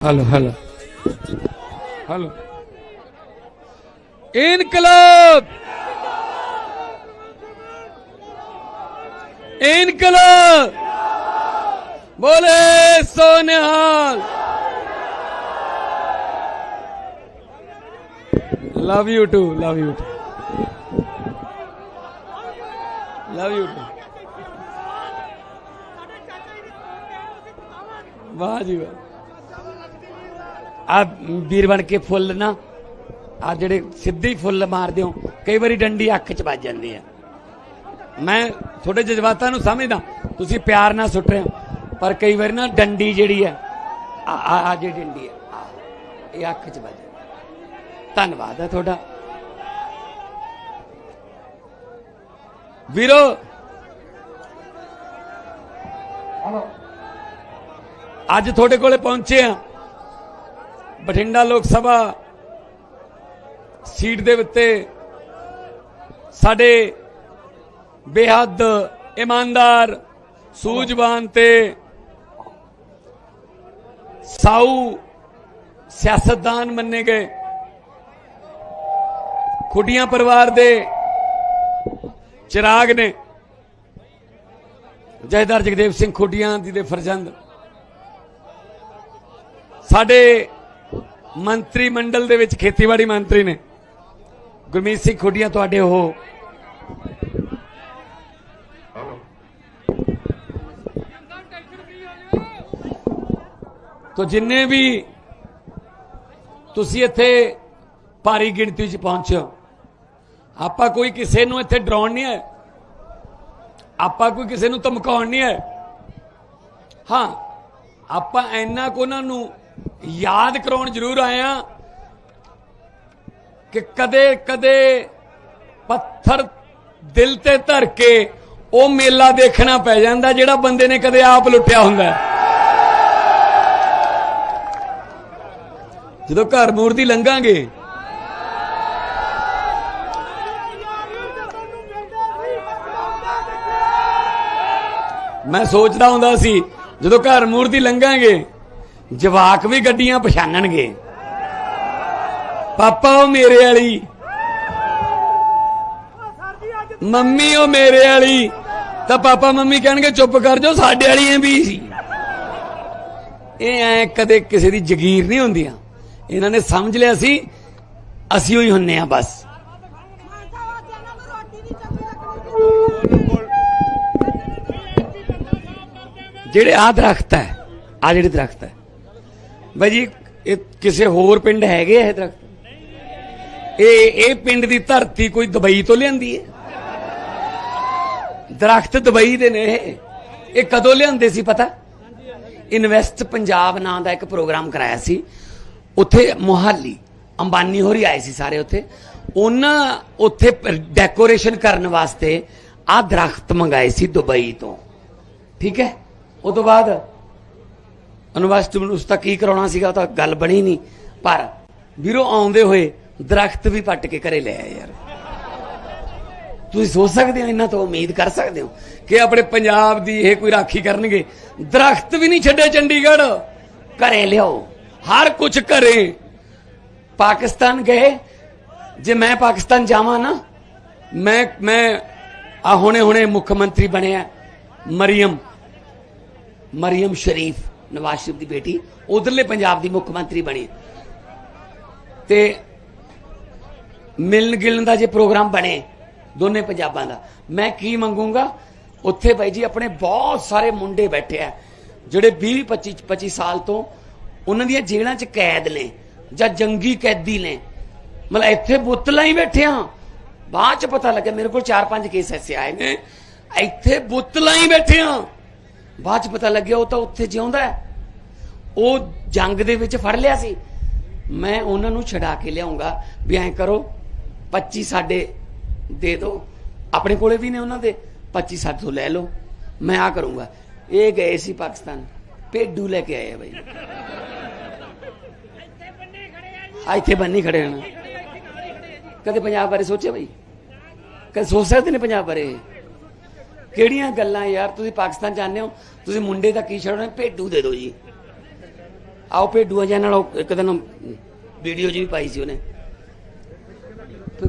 Hello hello hello इनकलाब इनकलाब बोले सोनिहाल love you too love you too love you too वाह जी वाह ਆ ਵੀਰ ਬਣ ਕੇ ਫੁੱਲ ਨਾ ਆ ਜਿਹੜੇ ਸਿੱਧੇ ਹੀ ਫੁੱਲ ਮਾਰਦੇ ਹੋ ਕਈ ਵਾਰੀ ਡੰਡੀ ਅੱਖ 'ਚ ਵੱਜ ਜਾਂਦੀ ਆ। ਮੈਂ ਤੁਹਾਡੇ ਜਜ਼ਬਾਤਾਂ ਨੂੰ ਸਮਝਦਾ ਤੁਸੀਂ ਪਿਆਰ ਨਾਲ ਸੁੱਟ ਰਹੇ ਹੋ ਪਰ ਕਈ ਵਾਰੀ ਨਾ ਡੰਡੀ ਜਿਹੜੀ ਹੈ ਆ ਆ ਜਿਹੜੀ ਡੰਡੀ ਹੈ ਆ, ਇਹ ਅੱਖ 'ਚ ਵੱਜ ਧੰਨਵਾਦ ਹੈ ਤੁਹਾਡਾ। ਵੀਰੋ ਅੱਜ ਤੁਹਾਡੇ ਕੋਲੇ ਪਹੁੰਚੇ ਆ। ਬਠਿੰਡਾ ਲੋਕ ਸਭਾ ਸੀਟ ਦੇ ਉੱਤੇ ਸਾਡੇ ਬੇਹੱਦ ਇਮਾਨਦਾਰ, ਸੂਝਵਾਨ ਤੇ ਸਾਊ ਸਿਆਸਤਦਾਨ ਮੰਨੇ ਗਏ। ਖੁੱਡੀਆਂ ਪਰਿਵਾਰ ਦੇ ਚਿਰਾਗ ਨੇ, ਜੈਦਾਰ ਜਗਦੇਵ ਸਿੰਘ ਖੁੱਡੀਆਂ ਜੀ ਦੇ ਫਰਜ਼ੰਦ। ਸਾਡੇ ਮੰਤਰੀ ਮੰਡਲ ਦੇ ਵਿੱਚ ਖੇਤੀਬਾੜੀ ਮੰਤਰੀ ਨੇ। ਗੁਰਮੀਤ ਸਿੰਘ ਖੁੱਡੀਆਂ ਤੁਹਾਡੇ ਉਹ। ਤੋ ਜਿੰਨੇ ਵੀ ਤੁਸੀਂ ਇੱਥੇ ਭਾਰੀ ਗਿਣਤੀ 'ਚ ਪਹੁੰਚੋ ਆਪਾਂ ਕੋਈ ਕਿਸੇ ਨੂੰ ਇੱਥੇ ਡਰਾਉਣ ਨਹੀਂ ਹੈ। ਆਪਾਂ ਕੋਈ ਕਿਸੇ ਨੂੰ ਧਮਕਾਉਣ ਨਹੀਂ ਹੈ। ਹਾਂ, ਆਪਾਂ ਇੰਨਾ ਕੋ ਉਹਨਾਂ ਨੂੰ ਯਾਦ ਕਰਾਉਣ ਜ਼ਰੂਰ ਆਏ ਆ ਕਿ ਕਦੇ ਕਦੇ ਪੱਥਰ ਦਿਲ ਤੇ ਧਰ ਕੇ ਉਹ ਮੇਲਾ ਦੇਖਣਾ ਪੈ ਜਾਂਦਾ ਜਿਹੜਾ ਬੰਦੇ ਨੇ ਕਦੇ ਆਪ ਲੁੱਟਿਆ ਹੁੰਦਾ ਜਦੋਂ ਘਰ ਮੂਰਤੀ ਲੰਘਾਂਗੇ, ਮੈਂ ਸੋਚਦਾ ਹੁੰਦਾ ਸੀ ਜਦੋਂ ਘਰ ਮੂਰਤੀ ਲੰਘਾਂਗੇ ਜਵਾਕ ਵੀ ਗੱਡੀਆਂ ਪਛਾਣਨਗੇ। ਪਾਪਾ ਉਹ ਮੇਰੇ ਵਾਲੀ। ਮੰਮੀ ਉਹ ਮੇਰੇ ਵਾਲੀ। ਤਾਂ ਪਾਪਾ ਮੰਮੀ ਕਹਿਣਗੇ, ਚੁੱਪ ਕਰ ਜਾਓ, ਸਾਡੇ ਵਾਲੀਆਂ ਵੀ ਸੀ। ਇਹ ਐ ਕਦੇ ਕਿਸੇ ਦੀ ਜ਼ਗੀਰ ਨਹੀਂ ਹੁੰਦੀਆਂ। ਇਹਨਾਂ ਨੇ ਸਮਝ ਲਿਆ ਸੀ, ਅਸੀਂ ਉਹੀ ਹੁੰਨੇ ਆ ਬਸ। ਜਿਹੜੇ ਆ ਦਰਖਤ ਹੈ ਆ ਜਿਹੜੇ ਦਰਖਤ ਹੈ ਬਾਈ ਜੀ, ਇਹ ਕਿਸੇ ਹੋਰ ਪਿੰਡ ਹੈਗੇ ਇਹ ਦਰਖਤ? ਇਹ ਇਹ ਪਿੰਡ ਦੀ ਧਰਤੀ ਕੋਈ ਦੁਬਈ ਤੋਂ ਲਿਆਂਦੀ ਹੈ? ਦਰਖਤ ਦੁਬਈ ਦੇ ਨੇ ਇਹ। ਇਹ ਕਦੋਂ ਲਿਆਂਦੇ ਸੀ ਪਤਾ? ਇਨਵੈਸਟ ਪੰਜਾਬ ਨਾਂ ਦਾ ਇੱਕ ਪ੍ਰੋਗਰਾਮ ਕਰਾਇਆ ਸੀ। ਉੱਥੇ ਮੋਹਾਲੀ, ਅੰਬਾਨੀ ਹੋਰੀ ਆਏ ਸੀ ਸਾਰੇ ਉੱਥੇ। ਉਹਨਾਂ ਉੱਥੇ ਡੈਕੋਰੇਸ਼ਨ ਕਰਨ ਵਾਸਤੇ ਆ ਦਰਖਤ ਮੰਗਾਏ ਸੀ ਦੁਬਈ ਤੋਂ। ਠੀਕ ਹੈ? ਉਹ ਤੋਂ ਬਾਅਦ ਯੂਨੀਵਰਸਿਟੀ ਨੂੰ ਉਸ ਤੱਕ ਕੀ ਕਰਾਉਣਾ ਸੀਗਾ, ਉਹ ਤਾਂ ਗੱਲ ਬਣੀ ਨਹੀਂ। ਪਰ ਵੀਰੋ, ਆਉਂਦੇ ਹੋਏ ਦਰਖਤ ਵੀ ਪੱਟ ਕੇ ਘਰੇ ਲੈ ਆਏ ਯਾਰ। ਤੁਸੀਂ ਸੋਚ ਸਕਦੇ ਹੋ ਇਹਨਾਂ ਤੋਂ ਉਮੀਦ ਕਰ ਸਕਦੇ ਹੋ ਕਿ ਆਪਣੇ ਪੰਜਾਬ ਦੀ ਇਹ ਕੋਈ ਰਾਖੀ ਕਰਨਗੇ। ਦਰਖਤ ਵੀ ਨਹੀਂ ਛੱਡੇ ਚੰਡੀਗੜ੍ਹ। ਘਰੇ ਲਿਆਓ। ਹਰ ਕੁਝ ਘਰੇ। ਪਾਕਿਸਤਾਨ ਗਏ। ਜੇ ਮੈਂ ਪਾਕਿਸਤਾਨ ਜਾਵਾਂ ਨਾ, ਮੈਂ ਮੈਂ ਆ ਹੁਣੇ ਹੁਣੇ ਮੁੱਖ ਮੰਤਰੀ ਬਣਿਆ, ਮਰੀਮ ਮਰੀਮ ਸ਼ਰੀਫ। ਨਵਾਜ਼ ਸ਼ਰੀਫ ਦੀ ਬੇਟੀ, ਉਧਰਲੇ ਪੰਜਾਬ ਦੀ ਮੁੱਖ ਮੰਤਰੀ ਬਣੀ। ਤੇ ਮਿਲਣ ਗਿਲਣ ਦਾ ਜੇ ਪ੍ਰੋਗਰਾਮ ਬਣੇ ਦੋਨੇ ਪੰਜਾਬਾਂ ਦਾ, ਮੈਂ ਕੀ ਮੰਗੂੰਗਾ? ਉੱਥੇ ਬਾਈ ਜੀ ਆਪਣੇ ਬਹੁਤ ਸਾਰੇ ਮੁੰਡੇ ਬੈਠੇ ਆ, ਜਿਹੜੇ 20 25 25 ਸਾਲ ਤੋਂ ਉਹਨਾਂ ਦੀਆਂ ਜੇਲ੍ਹਾਂ 'ਚ ਕੈਦ ਨੇ ਜਾਂ ਜੰਗੀ ਕੈਦੀ ਨੇ। ਮਤਲਬ ਇੱਥੇ ਬੁੱਤਲਾਂ ਹੀ ਬੈਠੇ ਆ। ਬਾਅਦ 'ਚ ਪਤਾ ਲੱਗਿਆ ਮੇਰੇ ਕੋਲ 4-5 ਕੇਸ ਐਸੇ ਆਏ ਨੇ। ਇੱਥੇ ਬੁੱਤਲਾਂ ਹੀ ਬੈਠੇ ਆ। ਬਾਅਦ 'ਚ ਪਤਾ ਲੱਗਿਆ ਉਹ ਤਾਂ ਉੱਥੇ ਜਿਉਂਦਾ ਹੈ। ਉਹ ਜੰਗ ਦੇ ਵਿੱਚ ਫੜ ਲਿਆ ਸੀ। ਮੈਂ ਉਹਨਾਂ ਨੂੰ ਛਡਾ ਕੇ ਲਿਆਉਂਗਾ। ਵੀ ਐਂ ਕਰੋ 25 ਸਾਡੇ ਦੇ ਦਿਓ ਆਪਣੇ ਕੋਲੇ ਵੀ ਨੇ ਉਹਨਾਂ ਦੇ। 25 ਸਾਡੇ ਤੋਂ ਲੈ ਲਓ। ਮੈਂ ਆ ਕਰੂੰਗਾ। ਇਹ ਗਏ ਸੀ ਪਾਕਿਸਤਾਨ। ਭੇਡੂ ਲੈ ਕੇ ਆਏ ਬਾਈ। ਇੱਥੇ ਬੰਨੀ ਖੜੇ ਹਨ ਕਦੇ ਪੰਜਾਬ ਬਾਰੇ ਸੋਚਿਆ ਬਾਈ? ਕਦੇ ਸੋਚ ਸਕਦੇ ਨੇ ਪੰਜਾਬ ਬਾਰੇ? ਕਿਹੜੀਆਂ ਗੱਲਾਂ ਯਾਰ, ਤੁਸੀਂ ਪਾਕਿਸਤਾਨ ਜਾਂਦੇ ਹੋ, ਤੁਸੀਂ ਮੁੰਡੇ ਦਾ ਕੀ ਛੱਡਣਾ? ਭੇਡੂ ਦੇ ਦਿਓ ਜੀ। ਆਓ ਭੇਡੂਆ ਜਿਹਾ ਨਾਲ ਉਹ ਇੱਕ ਦਿਨ ਵੀਡੀਓ ਚ ਵੀ ਪਾਈ ਸੀ ਉਹਨੇ।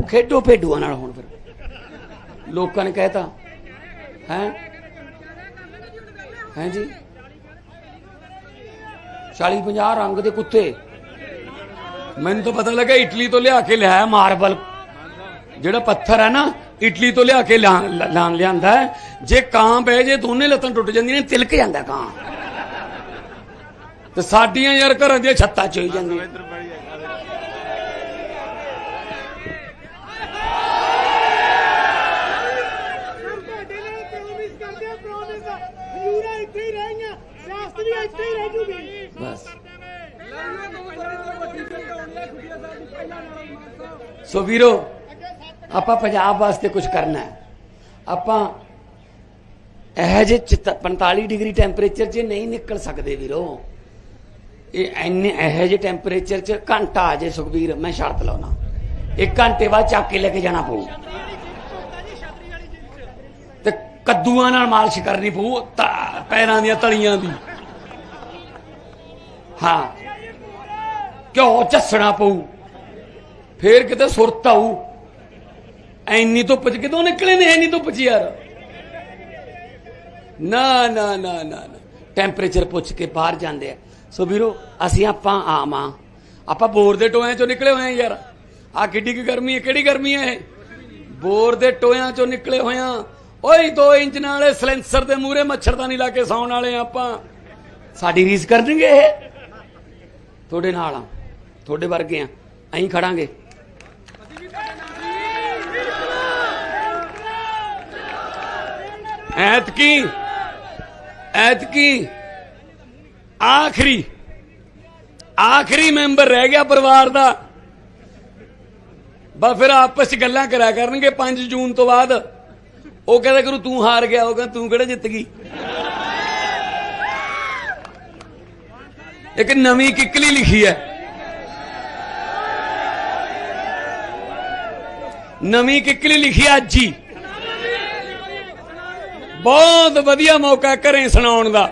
ਖੇਡੋ ਭੇਡੂਆ ਨਾਲ ਹੁਣ ਫਿਰ। ਲੋਕਾਂ ਨੇ ਕਹਿਤਾ, ਹੈ? ਹੈ ਜੀ? 40 50 ਰੰਗ ਦੇ ਕੁੱਤੇ। ਮੈਨੂੰ ਤਾਂ ਪਤਾ ਲੱਗਾ ਇਟਲੀ ਤੋਂ ਲਿਆ ਕੇ ਲਿਆਇਆ ਮਾਰਬਲ। ਜਿਹੜਾ ਪੱਥਰ ਹੈ ਨਾ, ਇਟਲੀ ਤੋਂ ਲਿਆ ਕੇ ਲਾਂ ਲਾਂ ਲਿਆਂਦਾ ਜੇ ਕਾਂ ਪਏ ਜੇ, ਦੋਨੇ ਲੱਤਾਂ ਟੁੱਟ ਜਾਂਦੀਆਂ ਨੇ, ਤਿਲਕ ਜਾਂਦਾ ਕਾਂ। ਤੇ ਸਾਡੀਆਂ ਯਾਰ ਘਰਾਂ ਦੀਆਂ ਛੱਤਾਂ ਚੋਈ ਜਾਂਦੀਆਂ। ਬਸ। ਸੋ ਵੀਰੋ, ਆਪਾਂ ਪੰਜਾਬ ਵਾਸਤੇ ਕੁਝ ਕਰਨਾ ਹੈ। ਆਪਾਂ ਇਹ ਜੇ 45 ਡਿਗਰੀ ਟੈਂਪਰੇਚਰ 'ਚ ਨਹੀਂ ਨਿਕਲ ਸਕਦੇ ਵੀਰੋ। ਇਹ ਐਨੇ ਇਹੋ ਜਿਹੇ ਟੈਂਪਰੇਚਰ 'ਚ ਘੰਟਾ ਆ ਜੇ ਸੁਖਬੀਰ, ਮੈਂ ਸ਼ਰਤ ਲਾਉਣਾ ਇੱਕ ਘੰਟੇ ਬਾਅਦ ਚੱਕ ਕੇ ਲੈ ਕੇ ਜਾਣਾ ਪਊ। ਤੇ ਕੱਦੂਆਂ ਨਾਲ ਮਾਲਿਸ਼ ਕਰਨੀ ਪਊ ਪੈਰਾਂ ਦੀਆਂ ਤਲੀਆਂ ਦੀ। ਹਾਂ। ਘਿਓ ਝੱਸਣਾ ਪਊ। ਫੇਰ ਕਿਤੇ ਸੁਰਤ ਆਊ। ਐਨੀ ਧੁੱਪ ਚ ਕਿਦੋਂ ਨਿਕਲੇ ਨੇ ਐਨੀ ਧੁੱਪ ਚ ਯਾਰ? ਨਾ ਨਾ ਨਾ ਨਾ ਟੈਂਪਰੇਚਰ ਪੁੱਛ ਕੇ ਬਾਹਰ ਜਾਂਦੇ ਆ। ਸੋ ਵੀਰੋ, ਅਸੀਂ ਆਪਾਂ ਆਮ ਆ। ਆਪਾਂ ਬੋਰ ਦੇ ਟੋਇਆਂ ਚੋਂ ਨਿਕਲੇ ਹੋਏ ਆ ਯਾਰ। ਆ ਕਿੱਡੀ ਕੀ ਗਰਮੀ ਹੈ, ਕਿਹੜੀ ਗਰਮੀ ਹੈ ਇਹ? ਬੋਰ ਦੇ ਟੋਇਆਂ ਚੋਂ ਨਿਕਲੇ ਹੋਇਆ ਓਏ 2 ਇੰਚ ਨਾਲੇ ਸਲੈਂਸਰ ਦੇ ਮੂਹਰੇ ਮੱਛਰਦਾਨੀ ਲਾ ਕੇ ਸੌਣ ਵਾਲੇ ਆਪਾਂ। ਸਾਡੀ ਰੀਸ ਕਰਨਗੇ ਇਹ? ਤੁਹਾਡੇ ਨਾਲ ਆ। ਤੁਹਾਡੇ ਵਰਗੇ ਆ। ਅਸੀਂ ਖੜਾਂਗੇ। ਐਤਕੀ ਐਤਕੀ ਆਖਰੀ ਆਖਰੀ ਮੈਂਬਰ ਰਹਿ ਗਿਆ ਪਰਿਵਾਰ ਦਾ। ਬਸ ਫਿਰ ਆਪਸ ਚ ਗੱਲਾਂ ਕਰਿਆ ਕਰਨਗੇ 5 ਜੂਨ ਤੋਂ ਬਾਅਦ। ਉਹ ਕਹਿੰਦਾ ਕਰੂ ਤੂੰ ਹਾਰ ਗਿਆ, ਉਹ ਕਹਿੰਦਾ ਤੂੰ ਕਿਹੜਾ ਜਿੱਤ ਗਈ? ਇੱਕ ਨਵੀਂ ਕਿੱਕਲੀ ਲਿਖੀ ਹੈ। ਨਵੀਂ ਕਿੱਕਲੀ ਲਿਖੀ ਅੱਜ ਹੀ। ਬਹੁਤ ਵਧੀਆ ਮੌਕਾ ਘਰੇ ਸੁਣਾਉਣ ਦਾ।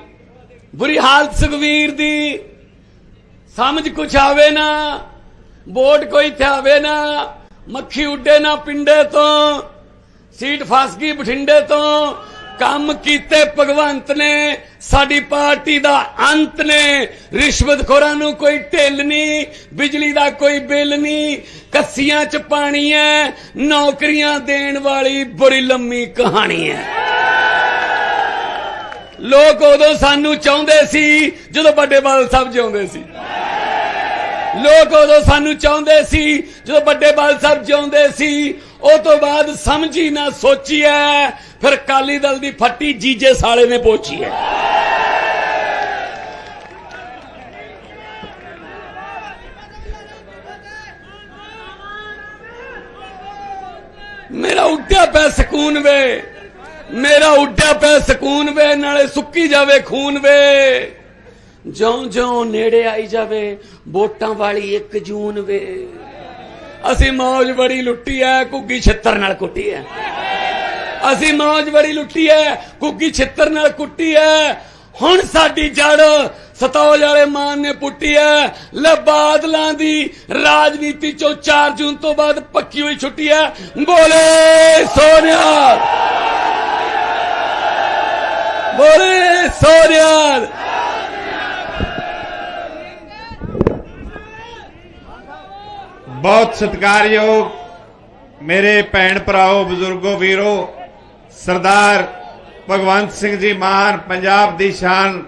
ਬੁਰੀ ਹਾਲਤ ਸੁਖਵੀਰ ਦੀ। ਸਮਝ ਕੁਛ ਆਵੇ ਨਾ, ਵੋਟ ਕੋਈ ਥਿਆਵੇ ਨਾ, ਮੱਖੀ ਉੱਡੇ ਨਾ ਪਿੰਡੇ ਤੋਂ, ਸੀਟ ਫਸ ਗਈ ਬਠਿੰਡੇ ਤੋਂ। ਕੰਮ ਕੀਤੇ ਭਗਵੰਤ ਨੇ, ਸਾਡੀ ਪਾਰਟੀ ਦਾ ਅੰਤ ਨੇ। ਰਿਸ਼ਵਤਖੋਰਾਂ ਨੂੰ ਕੋਈ ਢਿੱਲ ਨਹੀਂ, ਬਿਜਲੀ ਦਾ ਕੋਈ ਬਿੱਲ ਨਹੀਂ। ਕੱਸੀਆਂ ਚ ਪਾਣੀ ਹੈ ਨੌਕਰੀਆਂ ਦੇਣ ਵਾਲੀ ਬੜੀ ਲੰਮੀ ਕਹਾਣੀ ਹੈ ਲੋਕ ਉਦੋਂ ਸਾਨੂੰ ਚਾਹੁੰਦੇ ਸੀ ਜਦੋਂ ਵੱਡੇ ਬਾਦਲ ਸਾਹਿਬ ਜਿਉਂਦੇ ਸੀ। ਲੋਕ ਉਦੋਂ ਸਾਨੂੰ ਚਾਹੁੰਦੇ ਸੀ ਜਦੋਂ ਵੱਡੇ ਬਾਦਲ ਸਾਹਿਬ ਜਿਉਂਦੇ ਸੀ। ਉਹ ਤੋਂ ਬਾਅਦ ਸਮਝੀ ਨਾ ਸੋਚੀ ਐ ਫਿਰ ਕਾਲੀ ਦਲ ਦੀ ਫੱਟੀ ਜੀਜੇ ਸਾਲੇ ਨੇ ਪੋਚੀ ਐ ਮੇਰਾ ਉੱਡਿਆ ਪਿਆ ਸਕੂਨ ਵੇ। ਮੇਰਾ ਉੱਡਿਆ ਪਿਆ ਸਕੂਨ ਵੇ, ਨਾਲੇ ਸੁੱਕੀ ਜਾਵੇ ਖੂਨ ਵੇ। ਜਿਉਂ ਜਿਉਂ ਨੇੜੇ ਆਈ ਜਾਵੇ, ਵੋਟਾਂ ਵਾਲੀ 1 ਜੂਨ ਵੇ। ਅਸੀਂ ਮੌਜ ਬੜੀ ਲੁੱਟੀ ਐ ਕੁੱਗੀ ਛਿੱਤਰ ਨਾਲ ਕੁੱਟੀ ਐ। ਅਸੀਂ ਮੌਜ ਬੜੀ ਲੁੱਟੀ ਐ ਕੁੱਗੀ ਛਿੱਤਰ ਨਾਲ ਕੁੱਟੀ ਐ। ਹੁਣ ਸਾਡੀ ਜੜ ਸਤੌਜ ਵਾਲੇ ਮਾਨ ਨੇ ਪੁੱਟੀ ਐ। ਲੈ ਬਾਦਲਾਂ ਦੀ ਰਾਜਨੀਤੀ ਚੋਂ 4 ਜੂਨ ਤੋਂ ਬਾਅਦ ਪੱਕੀ ਹੋਈ ਛੁੱਟੀ ਐ। ਬੋਲੇ ਸੋਨਿਆ! ਬੋਲੇ ਸੋਨਿਆ ਬਹੁਤ ਸਤਿਕਾਰਯੋਗ ਮੇਰੇ ਭੈਣ ਭਰਾਓ, ਬਜ਼ੁਰਗੋ, ਵੀਰੋ, ਸਰਦਾਰ ਭਗਵੰਤ ਸਿੰਘ ਜੀ ਮਾਨ, ਪੰਜਾਬ ਦੀ ਸ਼ਾਨ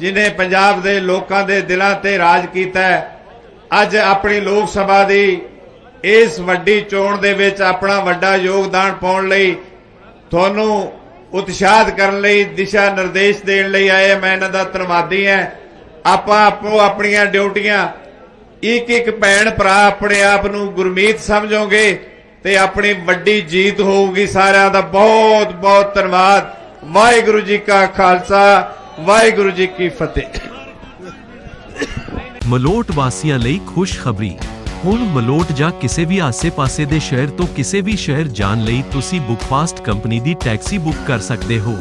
ਜਿਨੇ ਪੰਜਾਬ ਦੇ ਲੋਕਾਂ ਦੇ ਦਿਲਾਂ ਤੇ ਰਾਜ ਕੀਤਾ ਅੱਜ ਆਪਣੀ ਲੋਕ ਸਭਾ ਦੀ ਇਸ ਵੱਡੀ ਚੋਣ ਦੇ ਵਿੱਚ ਆਪਣਾ ਵੱਡਾ ਯੋਗਦਾਨ ਪਾਉਣ ਲਈ ਤੁਹਾਨੂੰ ਉਤਸ਼ਾਹਤ ਕਰਨ ਲਈ, ਦਿਸ਼ਾ ਨਿਰਦੇਸ਼ ਦੇਣ ਲਈ ਆਏ ਮੈਂ ਇਹਨਾਂ ਦਾ ਧੰਨਵਾਦੀ ਹਾਂ। ਆਪਾਂ ਆਪੋ ਆਪਣੀਆਂ ਡਿਊਟੀਆਂ ਇੱਕ ਇੱਕ ਭੈਣ ਭਰਾ ਆਪਣੇ ਆਪ ਨੂੰ ਗੁਰਮੀਤ ਸਮਝੋਗੇ ਤੇ ਆਪਣੀ ਵੱਡੀ ਜੀਤ ਹੋਊਗੀ। ਸਾਰਿਆਂ ਦਾ ਬਹੁਤ ਬਹੁਤ ਧੰਨਵਾਦ। ਵਾਹਿਗੁਰੂ ਜੀ ਕਾ ਖਾਲਸਾ, ਵਾਹਿਗੁਰੂ ਜੀ ਕੀ ਫਤਿਹ। ਮਲੋਟ ਵਾਸੀਆਂ ਲਈ ਖੁਸ਼ਖਬਰੀ ਹੁਣ ਮਲੋਟ ਜਾਂ ਕਿਸੇ ਵੀ ਆਸੇ-ਪਾਸੇ ਦੇ ਸ਼ਹਿਰ ਤੋਂ ਕਿਸੇ ਵੀ ਸ਼ਹਿਰ ਜਾਣ ਲਈ ਤੁਸੀਂ ਬੁੱਕਫਾਸਟ ਕੰਪਨੀ ਦੀ ਟੈਕਸੀ ਬੁੱਕ ਕਰ ਸਕਦੇ ਹੋ।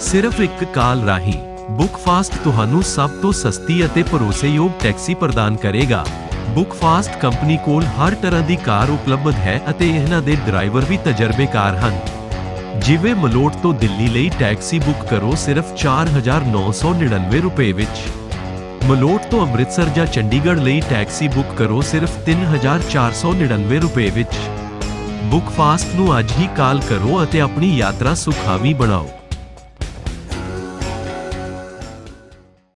ਸਿਰਫ ਇੱਕ ਕਾਲ ਰਾਹੀਂ ਬੁੱਕਫਾਸਟ ਤੁਹਾਨੂੰ ਸਭ ਤੋਂ ਸਸਤੀ ਅਤੇ ਭਰੋਸੇਯੋਗ ਟੈਕਸੀ ਪ੍ਰਦਾਨ ਕਰੇਗਾ। ਬੁੱਕਫਾਸਟ ਕੰਪਨੀ ਕੋਲ ਹਰ ਤਰ੍ਹਾਂ ਦੀ ਕਾਰ ਉਪਲਬਧ ਹੈ ਅਤੇ ਇਹਨਾਂ ਦੇ ਡਰਾਈਵਰ ਵੀ ਤਜਰਬੇਕਾਰ ਹਨ। ਜਿਵੇਂ ਮਲੋਟ ਤੋਂ ਦਿੱਲੀ ਲਈ ਟੈਕਸੀ ਬੁੱਕ ਕਰੋ ਸਿਰਫ 4999 ਰੁਪਏ ਵਿੱਚ। ਮਲੋਟ ਤੋਂ ਅੰਮ੍ਰਿਤਸਰ ਜਾਂ ਚੰਡੀਗੜ੍ਹ ਲਈ ਟੈਕਸੀ ਬੁੱਕ ਕਰੋ ਸਿਰਫ 3499 ਰੁਪਏ ਵਿੱਚ। ਬੁੱਕ ਫਾਸਟ ਨੂੰ ਅੱਜ ਹੀ ਕਾਲ ਕਰੋ ਅਤੇ ਆਪਣੀ ਯਾਤਰਾ ਸੁਖਾਵੀ ਬਣਾਓ।